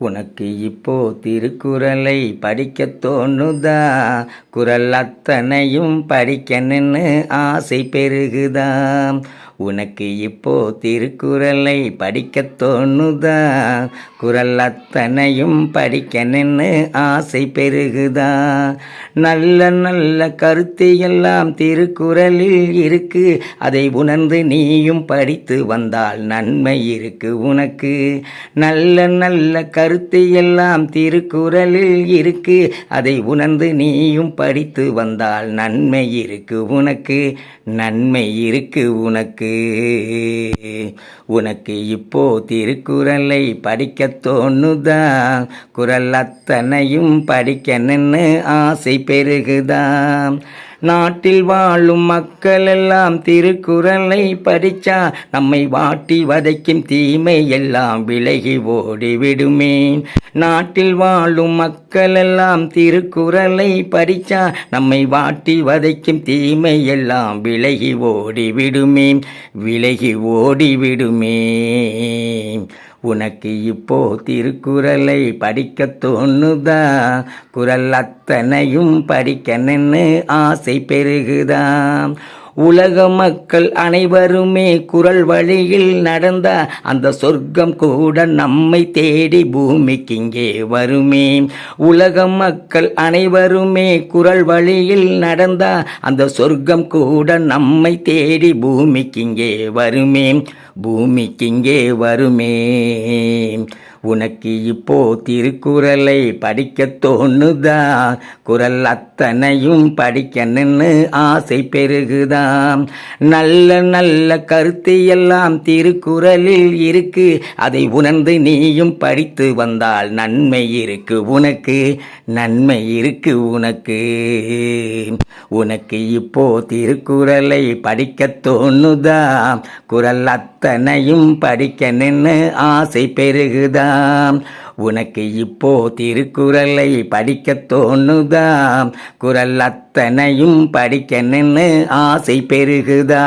உனக்கு இப்போ திருக்குறளை படிக்க தோணுதா? குரல் அத்தனையும் படிக்கணுன்னு ஆசை பெருகுதா உனக்கு இப்போ திருக்குறளை படிக்க தோணுதா? குரல் அத்தனையும் படிக்க நின்று ஆசை பெருகுதா? நல்ல நல்ல கருத்து எல்லாம் திருக்குறளில் இருக்கு. அதை உணர்ந்து நீயும் படித்து வந்தால் நன்மை இருக்கு உனக்கு. நல்ல நல்ல கருத்து எல்லாம் திருக்குறளில் இருக்கு. அதை உணர்ந்து நீயும் படித்து வந்தால் நன்மை இருக்கு உனக்கு. நன்மை இருக்கு உனக்கு. உனக்கு இப்போ திருக்குறளை படிக்க தோணுதா? குரல் அத்தனையும் படிக்கணும்னு ஆசை பெருகுதா? நாட்டில் வாழும் மக்கள் எல்லாம் திருக்குறளை படிச்சா நம்மை வாட்டி வதைக்கும் தீமை எல்லாம் விலகி ஓடிவிடுமே நாட்டில் வாழும் மக்கள் எல்லாம் திருக்குறளை படிச்சா நம்மை வாட்டி வதைக்கும் தீமை எல்லாம் விலகி ஓடிவிடுமே விலகி ஓடிவிடுமே உனக்கு இப்போ திருக்குறளை படிக்க தோணுதா? குரல் அத்தனையும் படிக்கணும்னு ஆசை பெருகுதாம். உலக மக்கள் அனைவருமே குரல் வழியில் நடந்த அந்த சொர்க்கம் கூட நம்மை தேடி பூமிக்கு இங்கே வருமே. உலக மக்கள் அனைவருமே குரல் வழியில் நடந்த அந்த சொர்க்கம் கூட நம்மை தேடி பூமிக்கு இங்கே வருமே. பூமிக்கு இங்கே வருமே. உனக்கு இப்போ திருக்குறளை படிக்க தோணுதா? குரல் அத்தனையும் படிக்கணும்னு ஆசை பெருகுதா? நல்ல நல்ல கருத்து எல்லாம் திருக்குறளில் இருக்கு. அதை உணர்ந்து நீயும் படித்து வந்தால் நன்மை இருக்கு உனக்கு. நன்மை இருக்கு உனக்கு. உனக்கு இப்போ திருக்குறளை படிக்க தோணுதா? குரல் அத்தனையும் படிக்க நின்று ஆசை பெருகுதாம் உனக்கு இப்போ திருக்குறளை படிக்க தோணுதா குரல் அத்தனையும் படிக்க நின்று ஆசை பெருகுதா